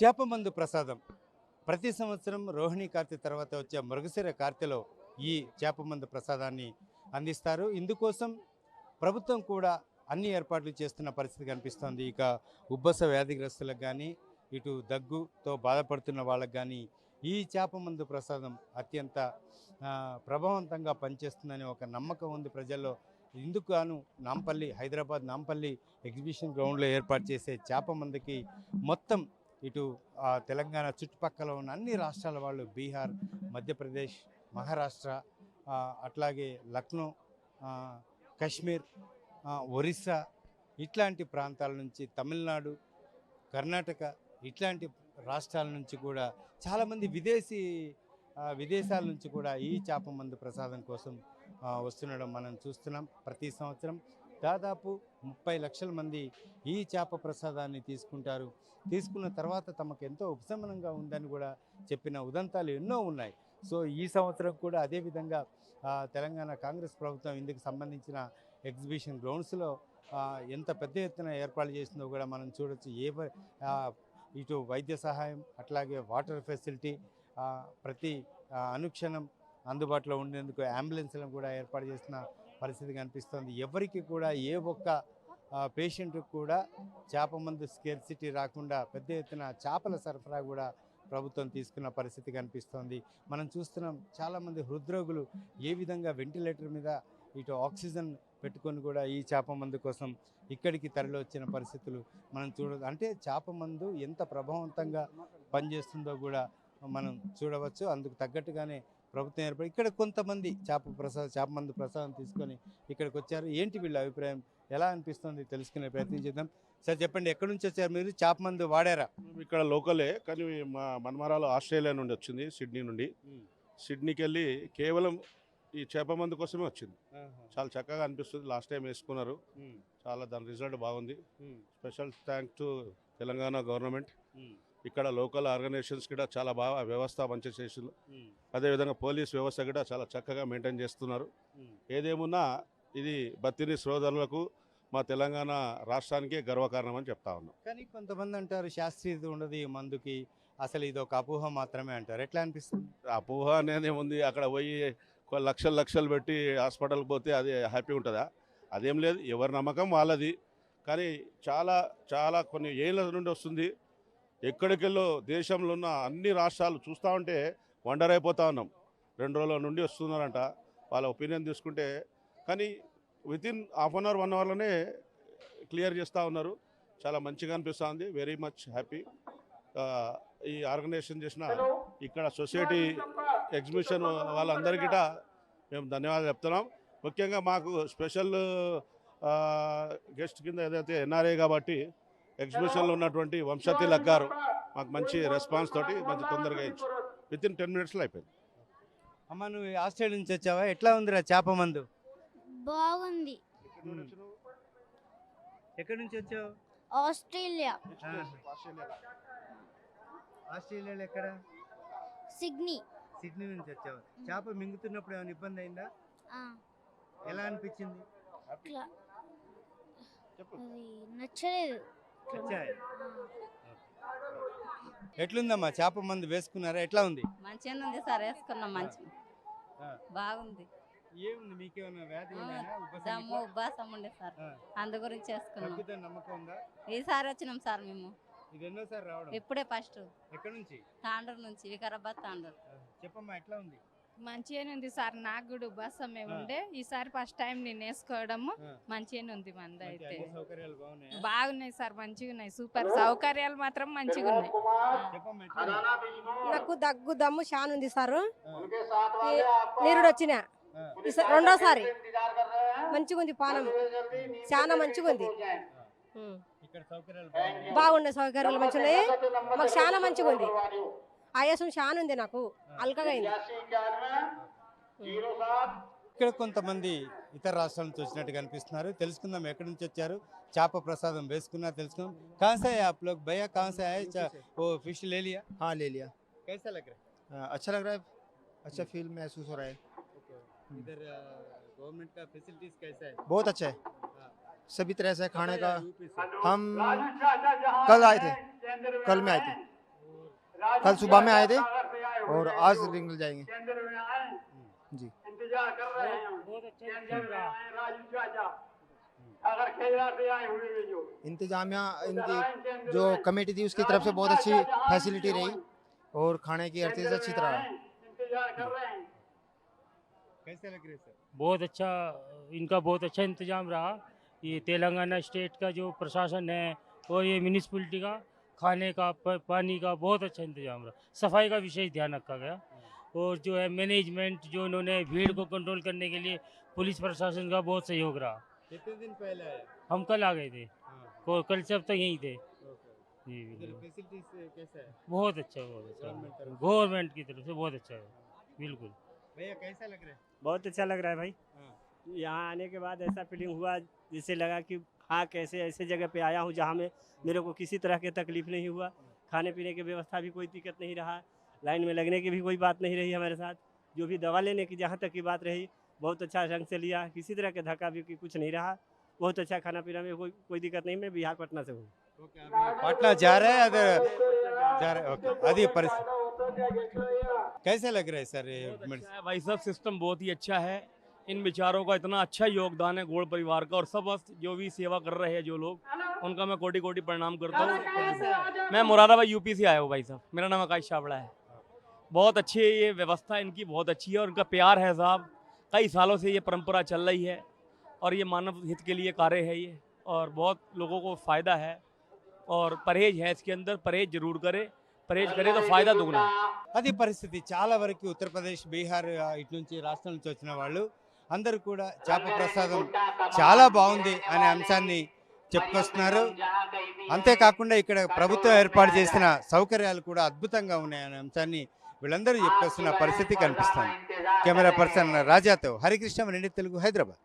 చేపమందు ప్రసాదం. ప్రతి సంవత్సరం రోహిణి కార్తె తర్వాత వచ్చే మృగశిర కార్తెలో ఈ చేపమందు ప్రసాదాన్ని అందిస్తారు. ఇందుకోసం ప్రభుత్వం కూడా అన్ని ఏర్పాట్లు చేస్తున్న పరిస్థితి కనిపిస్తోంది. ఇక ఉబ్బస వ్యాధిగ్రస్తులకు కానీ ఇటు దగ్గుతో బాధపడుతున్న వాళ్ళకు కానీ ఈ చేపమందు ప్రసాదం అత్యంత ప్రభావవంతంగా పనిచేస్తుందని ఒక నమ్మకం ఉంది ప్రజల్లో. ఇందుకు గాను నాంపల్లి హైదరాబాద్ నాంపల్లి ఎగ్జిబిషన్ గ్రౌండ్లో ఏర్పాటు చేసే చేపమందుకి మొత్తం ఇటు తెలంగాణ చుట్టుపక్కల ఉన్న అన్ని రాష్ట్రాల వాళ్ళు బీహార్ మధ్యప్రదేశ్ మహారాష్ట్ర అట్లాగే లక్నో కశ్మీర్ ఒరిస్సా ఇట్లాంటి ప్రాంతాల నుంచి తమిళనాడు కర్ణాటక ఇట్లాంటి రాష్ట్రాల నుంచి కూడా చాలామంది విదేశీ విదేశాల నుంచి కూడా ఈ చేప మందు ప్రసాదం కోసం వస్తుండడం మనం చూస్తున్నాం. ప్రతి సంవత్సరం దాదాపు ముప్పై లక్షల మంది ఈ చేప ప్రసాదాన్ని తీసుకుంటారు. తీసుకున్న తర్వాత తమకు ఎంతో ఉపశమనంగా ఉందని కూడా చెప్పిన ఉదంతాలు ఎన్నో ఉన్నాయి. సో ఈ సంవత్సరం కూడా అదేవిధంగా తెలంగాణ కాంగ్రెస్ ప్రభుత్వం ఇందుకు సంబంధించిన ఎగ్జిబిషన్ గ్రౌండ్స్లో ఎంత పెద్ద ఎత్తున ఏర్పాటు చేసిందో కూడా మనం చూడొచ్చు. ఏ ఇటు వైద్య సహాయం అట్లాగే వాటర్ ఫెసిలిటీ ప్రతి అనుక్షణం అందుబాటులో ఉండేందుకు అంబులెన్స్లను కూడా ఏర్పాటు చేసిన పరిస్థితి కనిపిస్తుంది. ఎవరికి కూడా ఏ ఒక్క పేషెంట్కి కూడా చేప మందు స్కేర్సిటీ రాకుండా పెద్ద ఎత్తున చేపల సరఫరా కూడా ప్రభుత్వం తీసుకున్న పరిస్థితి కనిపిస్తోంది. మనం చూస్తున్నాం చాలామంది హృద్రోగులు ఏ విధంగా వెంటిలేటర్ మీద ఇటు ఆక్సిజన్ పెట్టుకొని కూడా ఈ చేప మందు కోసం ఇక్కడికి తరలి వచ్చిన పరిస్థితులు మనం చూడ అంటే చేప మందు ఎంత ప్రభావవంతంగా పనిచేస్తుందో కూడా మనం చూడవచ్చు. అందుకు తగ్గట్టుగానే ప్రభుత్వం ఏర్పడి ఇక్కడ కొంతమంది చేప ప్రసాద చేప మందు ప్రసాదం తీసుకొని ఇక్కడికి వచ్చారు. ఏంటి వీళ్ళ అభిప్రాయం? ఎలా అనిపిస్తుంది? తెలుసుకునే ప్రయత్నం చేద్దాం. సార్ చెప్పండి ఎక్కడి నుంచి వచ్చారు మీరు? చేప మందు వాడారా? ఇక్కడ లోకలే కానీ మా మనమరాలు ఆస్ట్రేలియా నుండి వచ్చింది సిడ్నీ నుండి. సిడ్నీకి వెళ్ళి కేవలం ఈ చేప మందు కోసమే వచ్చింది. చాలా చక్కగా అనిపిస్తుంది. లాస్ట్ టైం వేసుకున్నారు. చాలా దాని రిజల్ట్ బాగుంది. Special thank to Telangana government. ఇక్కడ లోకల్ ఆర్గనైజేషన్స్ కూడా చాలా బాగా వ్యవస్థ మంచి చేసింది అదేవిధంగా పోలీస్ వ్యవస్థ కూడా చాలా చక్కగా మెయింటైన్ చేస్తున్నారు. ఏదేమున్నా ఇది బత్తిని సోదరులకు మా తెలంగాణ రాష్ట్రానికే గర్వకారణం అని చెప్తా ఉన్నాం. కానీ కొంతమంది అంటారు శాస్త్రీయత ఉండదు ఈ మందుకి అసలు ఇది ఒక అపోహ మాత్రమే అంటారు. ఎట్లా అనిపిస్తుంది? అపోహ అనేది ఉంది అక్కడ పోయి లక్షలు లక్షలు పెట్టి హాస్పిటల్కి పోతే అది హ్యాపీ ఉంటుందా? అదేం లేదు ఎవరి నమ్మకం వాళ్ళది. కానీ చాలా చాలా కొన్ని ఏళ్ళ నుండి వస్తుంది. ఎక్కడికెళ్ళో దేశంలో ఉన్న అన్ని రాష్ట్రాలు చూస్తూ ఉంటే వండర్ అయిపోతా ఉన్నాం. రెండు రోజుల నుండి వస్తున్నారంట. వాళ్ళ ఒపీనియన్ తీసుకుంటే కానీ within half an hour one అవర్లోనే clear చేస్తూ ఉన్నారు. చాలా మంచిగా అనిపిస్తుంది. Very much happy. ఈ ఆర్గనైజేషన్ చేసిన ఇక్కడ సొసైటీ ఎగ్జిబిషన్ వాళ్ళందరికీ మేము ధన్యవాదాలు చెప్తున్నాం. ముఖ్యంగా మాకు స్పెషల్ గెస్ట్ కింద ఏదైతే ఎన్ఆర్ఏ కాబట్టి ఎగ్జిబిషన్లో ఉన్నటువంటి వంశతి లగ్గారు మాకు మంచి రెస్పాన్స్ తోటి మంచి తొందరగా ఇచ్చి విత్ ఇన్ టెన్ మినిట్స్లో అయిపోయింది. అమ్మ నువ్వు ఆస్ట్రేలియా నుంచి వచ్చావా? ఎట్లా ఉందిరా చేప మందు? బాగుంది. ఎక్కడి నుంచి వచ్చావు? ఆస్ట్రేలియా. ఆస్ట్రేలియాలో ఎక్కడ? సిడ్నీ. సిడ్నీ నుంచి వచ్చావు. చేప మింగుతున్నప్పుడు ఏమైనా ఇబ్బంది అయిందా? ఆ, ఎలా అనిపించింది? చెప్పు నచ్చలేదు. ఎట్లుందమ్మా? చేప మందు వేసుకున్నారా? ఎట్లా ఉంది? మంచిగానే ఉంది సార్ వేసుకున్నాం మంచి. బాగుంది. ఏముంది? మీకేమైనా వ్యాధి? దమ్ము ఉబ్బాసం ఉండే సార్. ఆ. అందు గురించి వేసుకున్నాం. తగ్గుతుందని నమ్మకం ఉందా? ఈసారి వచ్చినాం సార్ మేము. ఇది ఎన్నోసారి రావడం? ఇప్పుడే ఫస్ట్. ఎక్కడి నుంచి? తాండూరు నుంచి వికారాబాద్ తాండూరు. చెప్పమ్మా ఎట్లా ఉంది? మంచిగానే ఉంది సార్. నాకు కూడా ఉపాసమే ఆ. ఉండే. ఈసారి ఫస్ట్ టైం నేను వేసుకోవడము. మంచిగానే ఉంది మంద అయితే. బాగున్నాయా? సార్ మంచిగా ఉన్నాయి సూపర్ సౌకర్యాలు మాత్రం మంచిగా ఉన్నాయి? నాకు దగ్గు దమ్ము చాలా ఉంది సారు నీరుడు వచ్చిన రెండోసారి మంచిగా ఉంది పానం. చాలా మంచిగా ఉంది ఉం. ఇక్కడ సౌకర్యాలు బాగున్నాయా? బాగున్నాయి సౌకర్యాలు మంచిగా ఉన్నాయి మాకు చాలా మంచిగా ఉంది ఆయాసం చాలా ఉంది నాకు అల్కగా అయింది ఇక్కడ కొంతమంది ఇతర రాష్ట్రాల నుంచి వచ్చినట్టు కనిపిస్తున్నారు తెలుసుకుందాం ఎక్కడి నుంచి వచ్చారు చేప ప్రసాదం వేసుకున్నా తెలుసుకుందాం कहाँ से आए आप लोग भैया कहाँ से आए चा- वो फिश ले लिया हाँ ले लिया कैसा लग रहा अ, अच्छा लग रहा है अच्छा फील महसूस हो रहा है है इधर गवर्नमेंट का फैसिलिटीज कैसा है बहुत अच्छा है हाँ। सभी तरह से खाने का यूपी से हम कल आए थे कल में आए थे कल सुबह में आए थे और आज निकल जाएँगे। जी। इंतजामिया इनकी जो कमेटी थी उसकी तरफ़ से बहुत अच्छी फैसिलिटी रही और खाने की हर चीज़ अच्छी तरह। है। कैसे लग रहे सर? बहुत अच्छा इनका बहुत अच्छा इंतज़ाम रहा। ये तेलंगाना स्टेट का जो प्रशासन है और ये म्यूनिसपैलिटी का खाने का पानी का बहुत अच्छा इंतज़ाम रहा। सफ़ाई का विशेष ध्यान रखा गया। और जो है मैनेजमेंट जो उन्होंने भीड़ को कंट्रोल करने के लिए पुलिस प्रशासन का बहुत सहयोग रहा। कितने दिन पहले आए? हम कल आ गए थे। हाँ, कल से अब तक यहीं थे। जी बिल्कुल। फैसिलिटीज़ कैसा है? बहुत अच्छा बहुत गवर्नमेंट अच्छा गवर्नमेंट की तरफ़ से बहुत अच्छा है। बिल्कुल। भैया कैसा लग रहा है? बहुत अच्छा लग रहा है भाई। हाँ। यहाँ आने के बाद ऐसा फीलिंग हुआ जिससे लगा कि हाँ कैसे ऐसे जगह पे आया हूँ जहाँ में मेरे को किसी तरह की तकलीफ़ नहीं हुआ। खाने पीने की व्यवस्था भी कोई दिक्कत नहीं रहा। लाइन में लगने की भी कोई बात नहीं रही हमारे साथ। जो भी दवा लेने की जहाँ तक की बात रही बहुत अच्छा ढंग से लिया। किसी तरह के धक्का भी कुछ नहीं रहा। बहुत अच्छा खाना पीना में कोई कोई दिक्कत नहीं। मैं बिहार पटना से हूँ। पटना जा रहे हैं अदर जा रहा ओके आदि परिस्थिति कैसे लग रहे है सर ये? अच्छा भाई साहब सिस्टम बहुत ही अच्छा है। इन बेचारों का इतना अच्छा योगदान है गोड़ परिवार का और सब जो भी सेवा कर रहे हैं जो लोग उनका मैं कोटि कोटि प्रणाम करता हूँ मैं मुरादाबाद यूपी से आया हूँ भाई साहब मेरा नाम आकाश छाबड़ा है बहुत अच्छी है ये व्यवस्था इनकी बहुत अच्छी है और उनका प्यार है साहब कई सालों से ये परंपरा चल रही है और ये मानव हित के लिए कार्य है ये और बहुत लोगों को फ़ायदा है और परहेज है इसके अंदर परहेज जरूर करे परहेज करे तो फ़ायदा दुगना है అది పరిస్థితి చాలా వరకు ఉత్తరప్రదేశ్ బీహార్ ఆ, ఇటు నుంచి రాష్ట్రం నుంచి వచ్చిన వాళ్ళు అందరూ కూడా చేప ప్రసాదం చాలా బాగుంది అనే అంశాన్ని చెప్పుకొస్తున్నారు. అంతేకాకుండా ఇక్కడ ప్రభుత్వం ఏర్పాటు చేసిన సౌకర్యాలు కూడా అద్భుతంగా ఉన్నాయనే అంశాన్ని వీళ్ళందరూ చెప్పుకొస్తున్న పరిస్థితి కనిపిస్తుంది. కెమెరా పర్సన్ రాజాతో హరికృష్ణ రెండు తెలుగు హైదరాబాద్.